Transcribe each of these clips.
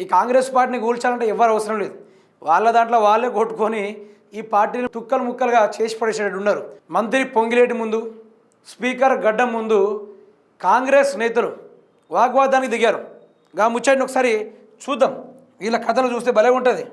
ఈ కాంగ్రెస్ పార్టీని కూల్చాలంటే ఎవరు అవసరం లేదు. వాళ్ళ దాంట్లో వాళ్ళే కొట్టుకొని ఈ పార్టీని తుక్కలు ముక్కలుగా చేసి పడేసేటట్టు ఉన్నారు. మంత్రి పొంగిలేటి ముందు స్పీకర్ గడ్డం ముందు కాంగ్రెస్ నేతలు వాగ్వాదానికి దిగారు. గా ముచ్చటిని ఒకసారి చూద్దాం. వీళ్ళ కథలు చూస్తే భలే ఉంటుంది.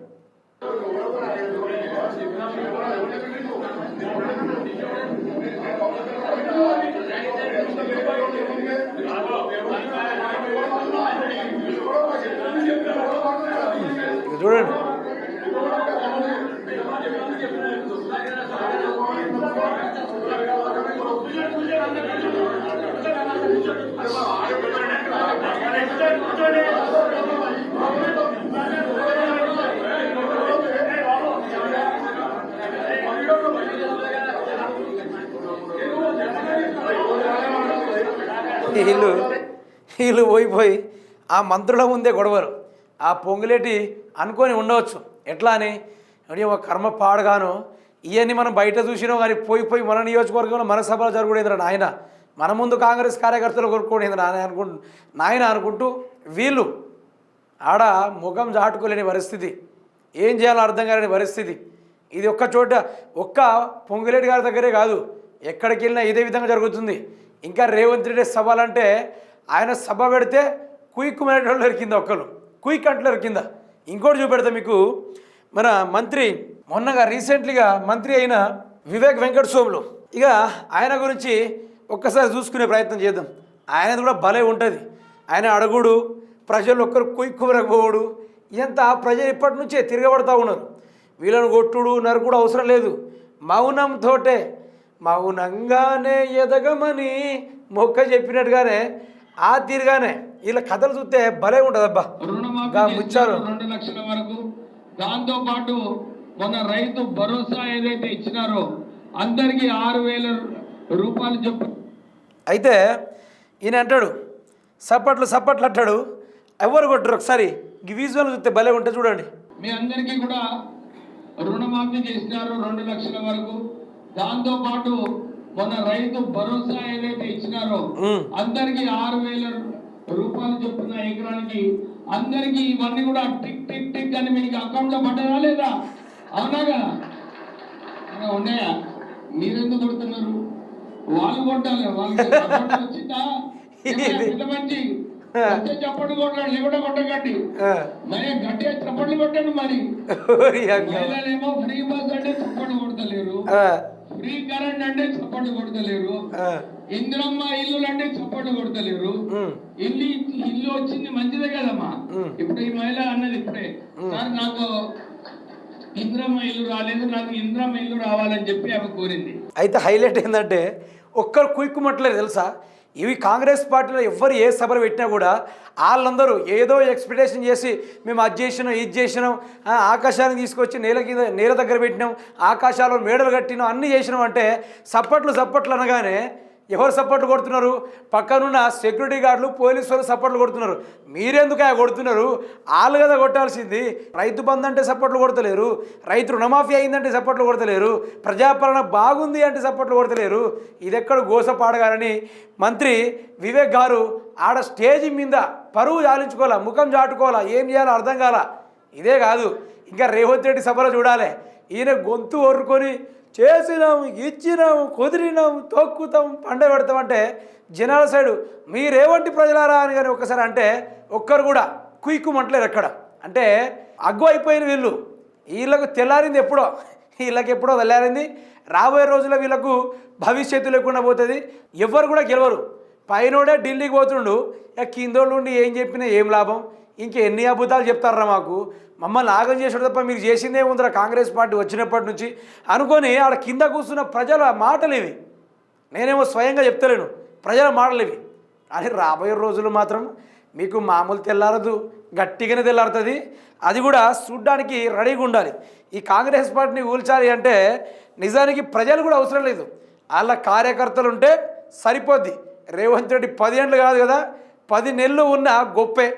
చూడండి. వీళ్ళు వీళ్ళు పోయిపోయి ఆ మంత్రుల ముందే గొడవలు. ఆ పొంగులేటి అనుకొని ఉండవచ్చు. ఎట్లా అని? అంటే ఒక కర్మ పాడగాను ఇవన్నీ మనం బయట చూసినాం కానీ పోయి పోయి మన నియోజకవర్గంలో మన సభలో జరుగుడేదిరా నాయన? మన ముందు కాంగ్రెస్ కార్యకర్తలు కొనుక్కోడేది నాయన అనుకుంటు నాయన అనుకుంటూ వీళ్ళు ఆడ ముఖం చాటుకోలేని పరిస్థితి. ఏం చేయాలో అర్థం కాలేని పరిస్థితి. ఇది ఒక్క చోట ఒక్క పొంగులేటి గారి దగ్గరే కాదు. ఎక్కడికి వెళ్ళినా ఇదే విధంగా జరుగుతుంది. ఇంకా రేవంత్ రెడ్డి సభలంటే ఆయన సభ పెడితే కుయిక్ వాళ్ళు కింద ఒక్కరు కుయిక్ అంటలేరు కింద. ఇంకోటి చూపెడతా మీకు. మన మంత్రి మొన్నగా రీసెంట్లీగా మంత్రి అయిన వివేక్ వెంకట సోములు ఇక ఆయన గురించి ఒక్కసారి చూసుకునే ప్రయత్నం చేద్దాం. ఆయనది కూడా భలే ఉంటుంది. ఆయన అడుగుడు ప్రజలు ఒక్కరు కుయ్యకుమరకపోవడు ఇదంతా ప్రజలు ఇప్పటి నుంచే తిరగబడతా ఉన్నారు. వీళ్ళను కొట్టుడు నరుకుడు అవసరం లేదు. మౌనంతోటే మౌనంగానే ఎదగమని మొక్క చెప్పినట్టుగానే ఆ తీరుగానే వీళ్ళ కథలు చూస్తే భలే ఉంటుంది అబ్బా ముచ్చారు. రెండు లక్షల వరకు. దాంతో పాటు మన రైతు భరోసా ఏదైతే ఇచ్చినారో అందరికి ఆరు వేల రూపాయలు చెప్పు. అయితే ఈయన అంటాడు సప్పట్లు సప్పట్లు అంటాడు. ఎవరు కొట్టరు ఒకసారి. ఈ విజువల్ చూస్తే భలే ఉంటుంది చూడండి. మీ అందరికీ కూడా రుణమాఫీ చేసినారు రెండు లక్షల వరకు. దాంతో పాటు మన రైతు భరోసా ఏదైతే ఇచ్చినారో. అందరికి ఆరు వేల రూపాయలు చొప్పున ఎకరానికి అందరికి ఇవన్నీ కూడా టిక్ టిక్ టిక్ అని మీకు అకౌంట్లో పడ్డదా లేదా? అవునా కదా? ఉన్నాయా? మీరెందుకు కొడుతున్నారు? వాళ్ళు కొట్టాలి వాళ్ళకి అకౌంట్ వచ్చిందా? మంచి చప్పట్లు కొట్టాలి లేకుండా కొట్టకండి. మరి గట్టిగా చప్పట్లు కొట్టండి మరి. మహిళలేమో ఫ్రీ బస్ అంటే చప్పట్లు కొడతలేరు. ఫ్రీ కరెంట్ అంటే చప్పట్లు కొడతలేరు. ఇందిరమ్మ ఇల్లు అంటే చప్పట్లు కొడతలేరు. ఇల్లు ఇల్లు వచ్చింది మంచిదే కదమ్మా. ఇప్పుడు ఈ మహిళ అన్నది ఇప్పుడే. సార్ నాకు ఇంద్రమ్మ ఇల్లు రాలేదు నాకు ఇంద్రమ్మ ఇల్లు రావాలని చెప్పి ఆమె కోరింది. అయితే హైలైట్ ఏంటంటే ఒక్కరు కుయ్కుమట్లేదు తెలుసా? ఇవి కాంగ్రెస్ పార్టీలో ఎవ్వరు ఏ సభలు పెట్టినా కూడా వాళ్ళందరూ ఏదో ఎక్స్పెక్టేషన్ చేసి మేము అది చేసినాం ఇది చేసినాం ఆకాశాన్ని తీసుకొచ్చి నేల కింద నేల దగ్గర పెట్టినాం ఆకాశాల్లో మేడలు కట్టినాం అన్నీ చేసినాం అంటే సప్పట్లు సప్పట్లు అనగానే ఎవరు సపోర్ట్లు కొడుతున్నారు? పక్కనున్న సెక్యూరిటీ గార్డులు పోలీసు వాళ్ళు సపోర్ట్లు కొడుతున్నారు. మీరెందుకు ఆ కొడుతున్నారు? వాళ్ళు కదా కొట్టాల్సింది. రైతు బంధు అంటే సపోర్ట్లు కొడతలేరు. రైతు రుణమాఫీ అయిందంటే సపోర్ట్లు కొడతలేరు. ప్రజాపాలన బాగుంది అంటే సపోర్ట్లు కొడతలేరు. ఇది ఎక్కడ గోసపాడగారని మంత్రి వివేక్ గారు ఆడ స్టేజ్ మీద పరువు జాలించుకోవాలా ముఖం చాటుకోవాలా ఏం చేయాలో అర్థం కాల? ఇదే కాదు. ఇంకా రేవంత్ రెడ్డి సభలో చూడాలి. ఈయన గొంతు ఒరుకొని చేసినాం ఇచ్చినాము కుదిరినాము తొక్కుతాము పండ పెడతామంటే జనాల సైడు మీరేవంటి ప్రజలారా అని కానీ ఒక్కసారి అంటే ఒక్కరు కూడా కుయ్కుమంటలేరు ఎక్కడ. అంటే అగ్గు అయిపోయిన వీళ్ళు. వీళ్ళకు తెల్లారింది ఎప్పుడో. వీళ్ళకి ఎప్పుడో తెల్లారింది. రాబోయే రోజుల్లో వీళ్ళకు భవిష్యత్తు లేకుండా పోతుంది. ఎవ్వరు కూడా గెలవరు. పైనోడే ఢిల్లీకి పోతుండు. కిందోళ్ళు ఉండి ఏం చెప్పినా ఏం లాభం? ఇంకా ఎన్ని అబద్ధాలు చెప్తారా మాకు? మమ్మల్ని ఆగం చేసాడు తప్ప మీరు చేసిందే ఉందిరా కాంగ్రెస్ పార్టీ వచ్చినప్పటి నుంచి. అనుకొని ఆడ కింద కూర్చున్న ప్రజల మాటలేవి నేనేమో స్వయంగా చెప్తలేను. ప్రజల మాటలేవి ఇవి. అని రాబోయే రోజులు మాత్రం మీకు మామూలు తెల్లారదు గట్టిగానే తెల్లారుతుంది. అది కూడా చూడ్డానికి రెడీగా ఉండాలి. ఈ కాంగ్రెస్ పార్టీని ఊల్చాలి అంటే నిజానికి ప్రజలు కూడా అవసరం లేదు. వాళ్ళ కార్యకర్తలు ఉంటే సరిపోద్ది. రేవంత్ రెడ్డి పది ఏళ్ళు కాదు కదా పది నెలలు ఉన్న గొప్పే.